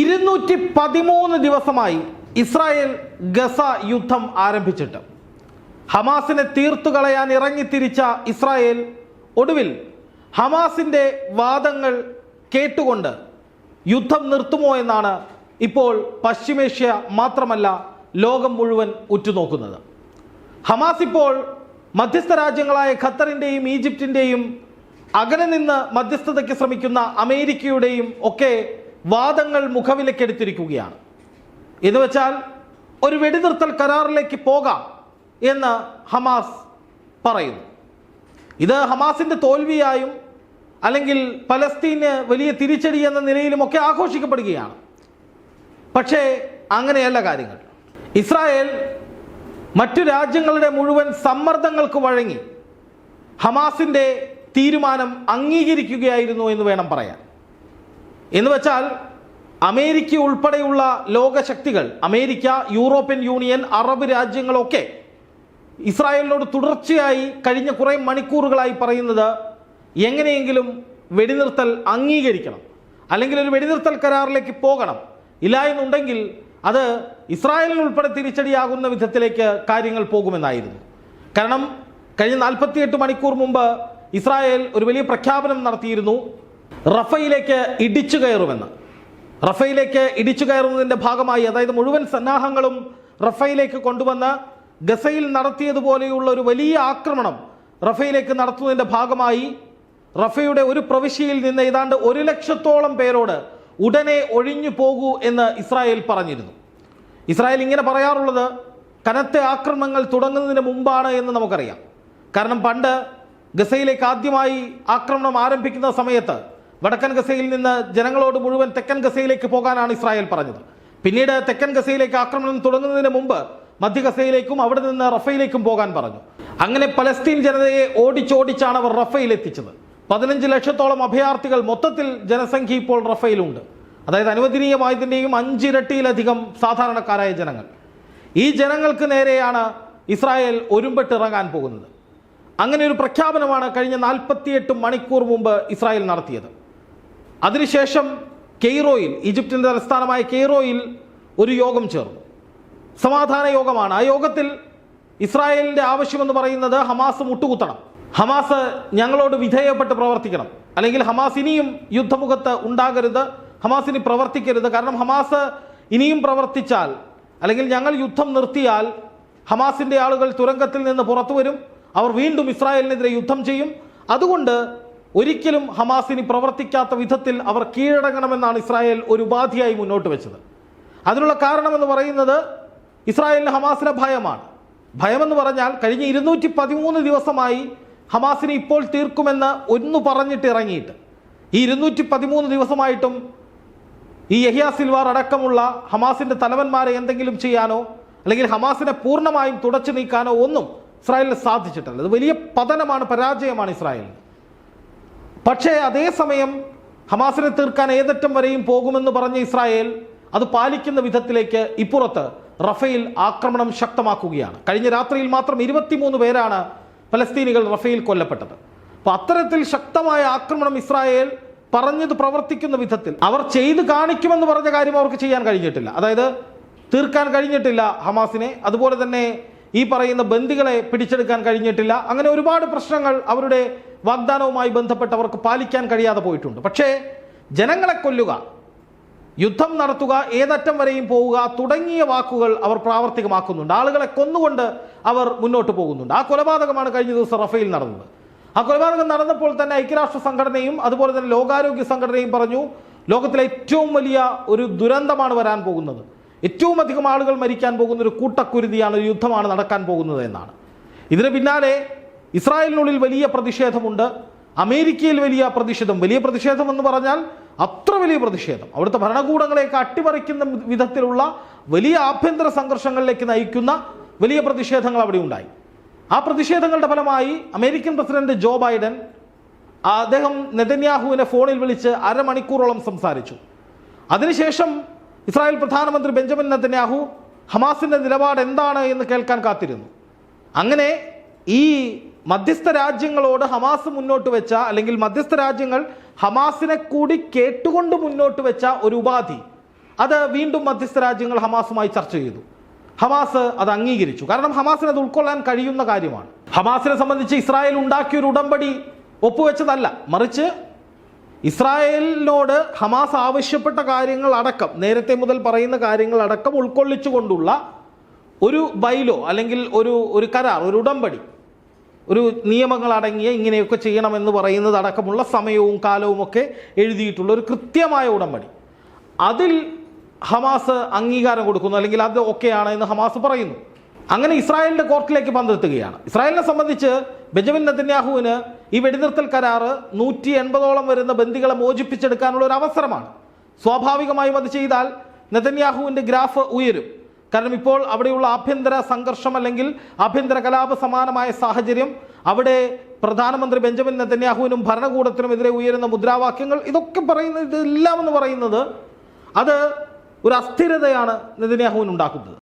ഇരുന്നൂറ്റി പതിമൂന്ന് ദിവസമായി ഇസ്രായേൽ ഗസ യുദ്ധം ആരംഭിച്ചിട്ട്. ഹമാസിനെ തീർത്തു കളയാൻ ഇറങ്ങിത്തിരിച്ച ഇസ്രായേൽ ഒടുവിൽ ഹമാസിന്റെ വാദങ്ങൾ കേട്ടുകൊണ്ട് യുദ്ധം നിർത്തുമോ എന്നാണ് ഇപ്പോൾ പശ്ചിമേഷ്യ മാത്രമല്ല ലോകം മുഴുവൻ ഉറ്റുനോക്കുന്നത്. ഹമാസ് ഇപ്പോൾ മധ്യസ്ഥ രാജ്യങ്ങളായ ഖത്തറിന്റെയും ഈജിപ്തിന്റെയും അകലെ നിന്ന് മധ്യസ്ഥതയ്ക്ക് ശ്രമിക്കുന്ന അമേരിക്കയുടെയും ഒക്കെ വാദങ്ങൾ മുഖവിലക്കെടുത്തിരിക്കുകയാണ് എന്ന് വെച്ചാൽ ഒരു വെടിനിർത്തൽ കരാറിലേക്ക് പോകാം എന്ന് ഹമാസ് പറയുന്നു. ഇത് ഹമാസിന്റെ തോൽവിയായും അല്ലെങ്കിൽ പലസ്തീന് വലിയ തിരിച്ചടി എന്ന നിലയിലുമൊക്കെ ആഘോഷിക്കപ്പെടുകയാണ്. പക്ഷേ അങ്ങനെയല്ല കാര്യങ്ങൾ. ഇസ്രായേൽ മറ്റു രാജ്യങ്ങളുടെ മുഴുവൻ സമ്മർദ്ദങ്ങൾക്ക് വഴങ്ങി ഹമാസിന്റെ തീരുമാനം അംഗീകരിക്കുകയായിരുന്നു എന്ന് വേണം പറയാൻ. എന്ന് വെച്ചാൽ അമേരിക്ക ഉൾപ്പെടെയുള്ള ലോകശക്തികൾ അമേരിക്ക യൂറോപ്യൻ യൂണിയൻ അറബ് രാജ്യങ്ങളൊക്കെ ഇസ്രായേലിനോട് തുടർച്ചയായി കഴിഞ്ഞ കുറേ മണിക്കൂറുകളായി പറയുന്നത് എങ്ങനെയെങ്കിലും വെടിനിർത്തൽ അംഗീകരിക്കണം. അല്ലെങ്കിൽ ഒരു വെടിനിർത്തൽ കരാറിലേക്ക് പോകണം. ഇല്ല എന്നുണ്ടെങ്കിൽ അത് ഇസ്രായേലിന് ഉൾപ്പെടെ തിരിച്ചടിയാകുന്ന വിധത്തിലേക്ക് കാര്യങ്ങൾ പോകുമെന്നായിരുന്നു. കാരണം കഴിഞ്ഞ നാൽപ്പത്തിയെട്ട് മണിക്കൂർ മുമ്പ് ഇസ്രായേൽ ഒരു വലിയ പ്രഖ്യാപനം നടത്തിയിരുന്നു. റഫയിലേക്ക് ഇടിച്ചു കയറുമെന്ന്. റഫയിലേക്ക് ഇടിച്ചു കയറുന്നതിന്റെ ഭാഗമായി അതായത് മുഴുവൻ സന്നാഹങ്ങളും റഫയിലേക്ക് കൊണ്ടുവന്ന് ഗസയിൽ നടത്തിയതുപോലെയുള്ള ഒരു വലിയ ആക്രമണം റഫയിലേക്ക് നടത്തുന്നതിന്റെ ഭാഗമായി റഫയുടെ ഒരു പ്രവിശ്യയിൽ നിന്ന് ഏതാണ്ട് ഒരു ലക്ഷത്തോളം പേരോട് ഉടനെ ഒഴിഞ്ഞു പോകൂ എന്ന് ഇസ്രായേൽ പറഞ്ഞിരുന്നു. ഇസ്രായേൽ ഇങ്ങനെ പറയാറുള്ളത് കനത്ത ആക്രമണങ്ങൾ തുടങ്ങുന്നതിന് മുമ്പാണ് എന്ന് നമുക്കറിയാം. കാരണം പണ്ട് ഗസയിലേക്ക് ആദ്യമായി ആക്രമണം ആരംഭിക്കുന്ന സമയത്ത് വടക്കൻ ഗസയിൽ നിന്ന് ജനങ്ങളോട് മുഴുവൻ തെക്കൻ ഗസയിലേക്ക് പോകാനാണ് ഇസ്രായേൽ പറഞ്ഞത്. പിന്നീട് തെക്കൻ ഗസയിലേക്ക് ആക്രമണം തുടങ്ങുന്നതിന് മുമ്പ് മധ്യ ഗസയിലേക്കും അവിടെ നിന്ന് റഫയിലേക്കും പോകാൻ പറഞ്ഞു. അങ്ങനെ പലസ്തീൻ ജനതയെ ഓടിച്ചോടിച്ചാണ് അവർ റഫയിൽ എത്തിച്ചത്. പതിനഞ്ച് ലക്ഷത്തോളം അഭയാർത്ഥികൾ മൊത്തത്തിൽ ജനസംഖ്യ ഇപ്പോൾ റഫയിലുണ്ട്. അതായത് അനുവദനീയമായതിന്റെയും അഞ്ചിരട്ടിയിലധികം സാധാരണക്കാരായ ജനങ്ങൾ. ഈ ജനങ്ങൾക്ക് നേരെയാണ് ഇസ്രായേൽ ഒരുമ്പെട്ടിറങ്ങാൻ പോകുന്നത്. അങ്ങനെ ഒരു പ്രഖ്യാപനമാണ് കഴിഞ്ഞ നാൽപ്പത്തിയെട്ട് മണിക്കൂർ മുമ്പ് ഇസ്രായേൽ നടത്തിയത്. അതിനുശേഷം കെയ്റോയിൽ ഈജിപ്തിന്റെ തലസ്ഥാനമായ കെയ്റോയിൽ ഒരു യോഗം ചേർന്നു. സമാധാന യോഗമാണ്. ആ യോഗത്തിൽ ഇസ്രായേലിന്റെ ആവശ്യമെന്ന് പറയുന്നത് ഹമാസ് മുട്ടുകുത്തണം ഹമാസ് ഞങ്ങളോട് വിധേയപ്പെട്ട് പ്രവർത്തിക്കണം. അല്ലെങ്കിൽ ഹമാസ് ഇനിയും യുദ്ധമുഖത്ത് ഉണ്ടാകരുത് ഹമാസ് ഇനി പ്രവർത്തിക്കരുത്. കാരണം ഹമാസ് ഇനിയും പ്രവർത്തിച്ചാൽ അല്ലെങ്കിൽ ഞങ്ങൾ യുദ്ധം നിർത്തിയാൽ ഹമാസിന്റെ ആളുകൾ തുരങ്കത്തിൽ നിന്ന് പുറത്തു വരും അവർ വീണ്ടും ഇസ്രായേലിനെതിരെ യുദ്ധം ചെയ്യും. അതുകൊണ്ട് ഒരിക്കലും ഹമാസിനി പ്രവർത്തിക്കാത്ത വിധത്തിൽ അവർ കീഴടങ്ങണമെന്നാണ് ഇസ്രായേൽ ഒരു ഉപാധിയായി മുന്നോട്ട് വെച്ചത്. അതിനുള്ള കാരണമെന്ന് പറയുന്നത് ഇസ്രായേലിന് ഹമാസിനെ ഭയമാണ്. ഭയമെന്ന് പറഞ്ഞാൽ കഴിഞ്ഞ ഇരുന്നൂറ്റി പതിമൂന്ന് ദിവസമായി ഹമാസിനെ ഇപ്പോൾ തീർക്കുമെന്ന് ഒന്ന് പറഞ്ഞിട്ട് ഇറങ്ങിയിട്ട്. ഈ ഇരുന്നൂറ്റി പതിമൂന്ന് ദിവസമായിട്ടും ഈ യഹിയ സിൽവാർ അടക്കമുള്ള ഹമാസിന്റെ തലവന്മാരെ എന്തെങ്കിലും ചെയ്യാനോ അല്ലെങ്കിൽ ഹമാസിനെ പൂർണമായും തുടച്ചു നീക്കാനോ ഒന്നും ഇസ്രായേലിന് സാധിച്ചിട്ടില്ല. അത് വലിയ പതനമാണ് പരാജയമാണ് ഇസ്രായേലിന്. പക്ഷേ അതേസമയം ഹമാസിനെ തീർക്കാൻ ഏതറ്റം വരെയും പോകുമെന്ന് പറഞ്ഞ ഇസ്രായേൽ അത് പാലിക്കുന്ന വിധത്തിലേക്ക് ഇപ്പുറത്ത് റഫേൽ ആക്രമണം ശക്തമാക്കുകയാണ്. കഴിഞ്ഞ രാത്രിയിൽ മാത്രം ഇരുപത്തിമൂന്ന് പേരാണ് ഫലസ്തീനികൾ റഫേൽ കൊല്ലപ്പെട്ടത്. അപ്പൊ അത്തരത്തിൽ ശക്തമായ ആക്രമണം ഇസ്രായേൽ പറഞ്ഞത് പ്രവർത്തിക്കുന്ന വിധത്തിൽ അവർ ചെയ്ത് കാണിക്കുമെന്ന് പറഞ്ഞ കാര്യം അവർക്ക് ചെയ്യാൻ കഴിഞ്ഞിട്ടില്ല. അതായത് തീർക്കാൻ കഴിഞ്ഞിട്ടില്ല ഹമാസിനെ. അതുപോലെ തന്നെ ഈ പറയുന്ന ബന്ദികളെ പിടിച്ചെടുക്കാൻ കഴിഞ്ഞിട്ടില്ല. അങ്ങനെ ഒരുപാട് പ്രശ്നങ്ങൾ അവരുടെ വാഗ്ദാനവുമായി ബന്ധപ്പെട്ടവർക്ക് പാലിക്കാൻ കഴിയാതെ പോയിട്ടുണ്ട്. പക്ഷേ ജനങ്ങളെ കൊല്ലുക യുദ്ധം നടത്തുക ഏതറ്റം വരെയും പോവുക തുടങ്ങിയ വാക്കുകൾ അവർ പ്രാവർത്തികമാക്കുന്നുണ്ട്. ആളുകളെ കൊന്നുകൊണ്ട് അവർ മുന്നോട്ട് പോകുന്നുണ്ട്. ആ കൊലപാതകമാണ് കഴിഞ്ഞ ദിവസം റഫേൽ നടന്നത്. ആ കൊലപാതകം നടന്നപ്പോൾ തന്നെ ഐക്യരാഷ്ട്ര സംഘടനയും അതുപോലെ തന്നെ ലോകാരോഗ്യ സംഘടനയും പറഞ്ഞു ലോകത്തിലെ ഏറ്റവും വലിയ ഒരു ദുരന്തമാണ് വരാൻ പോകുന്നത്. ഏറ്റവും അധികം ആളുകൾ മരിക്കാൻ പോകുന്ന ഒരു കൂട്ടക്കുരുതിയാണ് ഒരു യുദ്ധമാണ് നടക്കാൻ പോകുന്നത് എന്നാണ്. ഇതിന് പിന്നാലെ ഇസ്രായേലിനുള്ളിൽ വലിയ പ്രതിഷേധമുണ്ട്. അമേരിക്കയിൽ വലിയ പ്രതിഷേധം. വലിയ പ്രതിഷേധം എന്ന് പറഞ്ഞാൽ അത്ര വലിയ പ്രതിഷേധം. അവിടുത്തെ ഭരണകൂടങ്ങളെയൊക്കെ അട്ടിമറിക്കുന്ന വിധത്തിലുള്ള വലിയ ആഭ്യന്തര സംഘർഷങ്ങളിലേക്ക് നയിക്കുന്ന വലിയ പ്രതിഷേധങ്ങൾ അവിടെ ഉണ്ടായി. ആ പ്രതിഷേധങ്ങളുടെ ഫലമായി അമേരിക്കൻ പ്രസിഡന്റ് ജോ ബൈഡൻ അദ്ദേഹം നെതന്യാഹുവിനെ ഫോണിൽ വിളിച്ച് അരമണിക്കൂറോളം സംസാരിച്ചു. അതിനുശേഷം ഇസ്രായേൽ പ്രധാനമന്ത്രി ബെഞ്ചമിൻ നെതന്യാഹു ഹമാസിന്റെ നിലപാട് എന്താണ് എന്ന് കേൾക്കാൻ കാത്തിരുന്നു. അങ്ങനെ ഈ മധ്യസ്ഥ രാജ്യങ്ങളോട് ഹമാസ് മുന്നോട്ട് വെച്ച അല്ലെങ്കിൽ മധ്യസ്ഥ രാജ്യങ്ങൾ ഹമാസിനെ കൂടി കേട്ടുകൊണ്ട് മുന്നോട്ട് വെച്ച ഒരു ഉപാധി അത് വീണ്ടും മധ്യസ്ഥ രാജ്യങ്ങൾ ഹമാസുമായി ചർച്ച ചെയ്തു. ഹമാസ് അത് അംഗീകരിച്ചു. കാരണം ഹമാസിന് അത് ഉൾക്കൊള്ളാൻ കഴിയുന്ന കാര്യമാണ്. ഹമാസിനെ സംബന്ധിച്ച് ഇസ്രായേൽ ഉണ്ടാക്കിയ ഒരു ഉടമ്പടി ഒപ്പുവെച്ചതല്ല. മറിച്ച് ഇസ്രായേലിനോട് ഹമാസ് ആവശ്യപ്പെട്ട കാര്യങ്ങൾ അടക്കം നേരത്തെ മുതൽ പറയുന്ന കാര്യങ്ങൾ അടക്കം ഉൾക്കൊള്ളിച്ചുകൊണ്ടുള്ള ഒരു ബൈലോ അല്ലെങ്കിൽ ഒരു ഒരു കരാർ ഒരു ഉടമ്പടി ഒരു നിയമങ്ങൾ അടങ്ങിയ ഇങ്ങനെയൊക്കെ ചെയ്യണമെന്ന് പറയുന്നത് അടക്കമുള്ള സമയവും കാലവും ഒക്കെ എഴുതിയിട്ടുള്ള ഒരു കൃത്യമായ ഉടമ്പടി. അതിൽ ഹമാസ് അംഗീകാരം കൊടുക്കുന്നു അല്ലെങ്കിൽ അത് ഒക്കെയാണ് എന്ന് ഹമാസ് പറയുന്നു. അങ്ങനെ ഇസ്രായേലിന്റെ കോർട്ടിലേക്ക് പന്തെത്തുകയാണ്. ഇസ്രായേലിനെ സംബന്ധിച്ച് ബെഞ്ചമിൻ നെതന്യാഹുവിന് ഈ വെടിനിർത്തൽ കരാറ് നൂറ്റി എൺപതോളം വരുന്ന ബന്ദികളെ മോചിപ്പിച്ചെടുക്കാനുള്ള ഒരു അവസരമാണ്. സ്വാഭാവികമായും അത് ചെയ്താൽ നെതന്യാഹുവിന്റെ ഗ്രാഫ് ഉയരും. കാരണം ഇപ്പോൾ അവിടെയുള്ള ആഭ്യന്തര സംഘർഷം അല്ലെങ്കിൽ ആഭ്യന്തര കലാപ സമാനമായ സാഹചര്യം അവിടെ പ്രധാനമന്ത്രി ബെഞ്ചമിൻ നെതന്യാഹുവിനും ഭരണകൂടത്തിനുമെതിരെ ഉയരുന്ന മുദ്രാവാക്യങ്ങൾ ഇതൊക്കെ പറയുന്നത് ഇതെല്ലാം എന്ന് പറയുന്നത് അത് ഒരു അസ്ഥിരതയാണ് നെതന്യാഹുവിന് ഉണ്ടാക്കുന്നത്